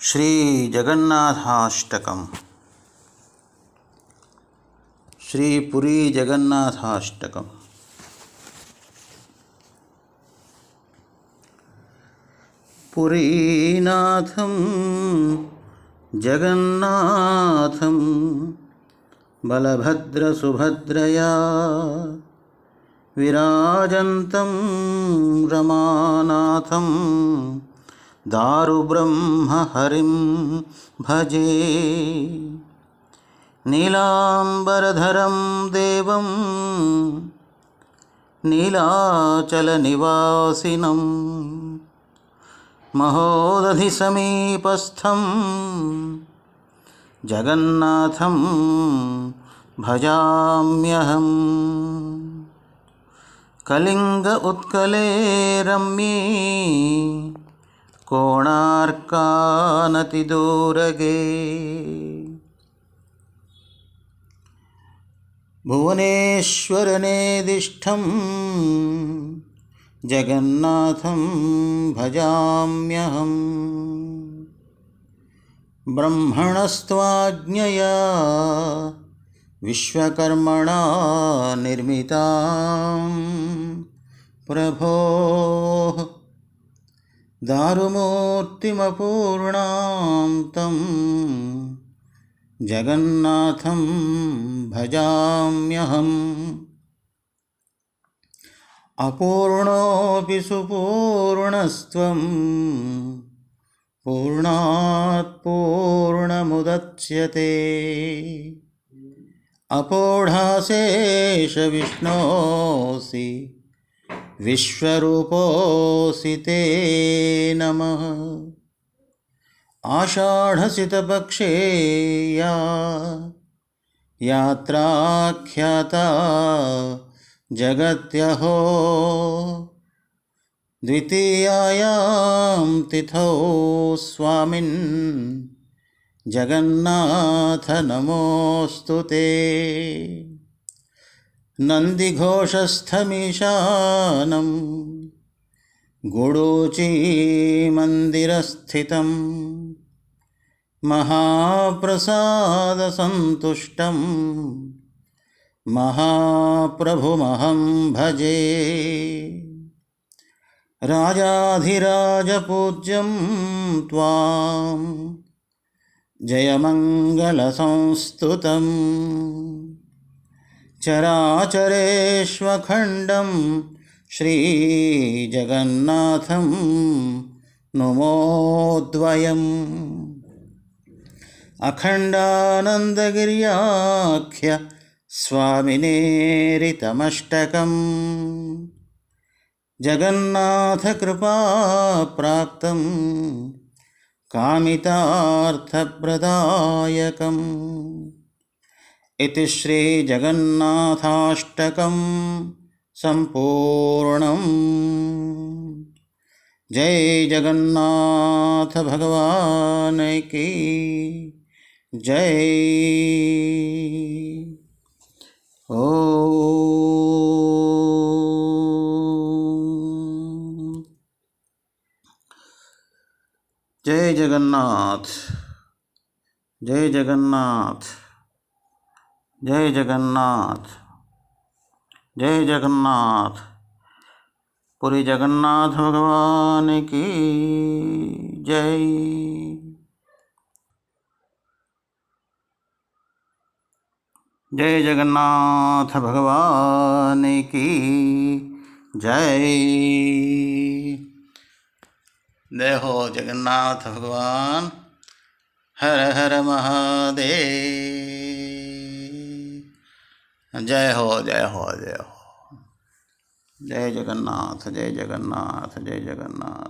శ్రీజగన్నాథాష్టకం. శ్రీ పురీ జగన్నాథాష్టకం పురీనాథం జగన్నాథం బలభద్రసుభద్రయా విరాజంతం రమానాథం रमानाथं दारुब्रह्महरिं भजे। नीलाम्बरधरं देवं नीलाचलनिवासिनं महोदधिसमीपस्थं जगन्नाथं भजाम्यहम् कलिङ्ग उत्कले रम्ये कोणार्कानतिदूरगे। भुवनेश्वरनेदिष्ठं जगन्नाथं भजाम्यहम् ब्रह्मणस्त्वाज्ञया विश्वकर्मणा निर्मितां। प्रभोः దారుమూర్తిమపూర్ణాం తం జగన్నాథం భజామ్యహం అపూర్ణోపి సుపూర్ణస్త్వం పూర్ణాత్ పూర్ణముదచ్యతే అపోఢాశేష విష్ణోసి विश्वरूपोऽसि ते नमः। आषाढसितपक्षे या यात्राख्याता जगत्यहो। द्वितीयायां तिथौ स्वामिन् जगन्नाथ नमोऽस्तु ते नन्दिघोषस्थमीशानं गुडोचीमन्दिरस्थितं महाप्रसादसन्तुष्टं महाप्रभुमहं भजे राजाधिराजपूज्यं त्वां जयमङ्गलसंस्तुतं చరాచరేష్వఖండం శ్రీజగన్నాథం నమోద్వయం అఖండానందగిర్యాఖ్య స్వామినేరితమష్టకం జగన్నాథకృపాప్రాప్తం కామితార్థప్రదాయకం इति श्रीजगन्नाथाष्टकं सम्पूर्णम्। जय जगन्नाथ भगवान की जय। ओ। जय जगन्नाथ जय जगन्नाथ। जय जगन्नाथ। जय जगन्नाथ। पूरी जगन्नाथ भगवान की जय। जय जगन्नाथ भगवान की जय। जय हो जगन्नाथ भगवान। हर हर महादेव। ਜੈ ਹੋ ਜੈ ਹੋ ਜੈ ਹੋ। ਜੈ ਜਗਨਨਾਥ ਜੈ ਜਗਨਨਾਥ ਜੈ ਜਗਨਨਾਥ।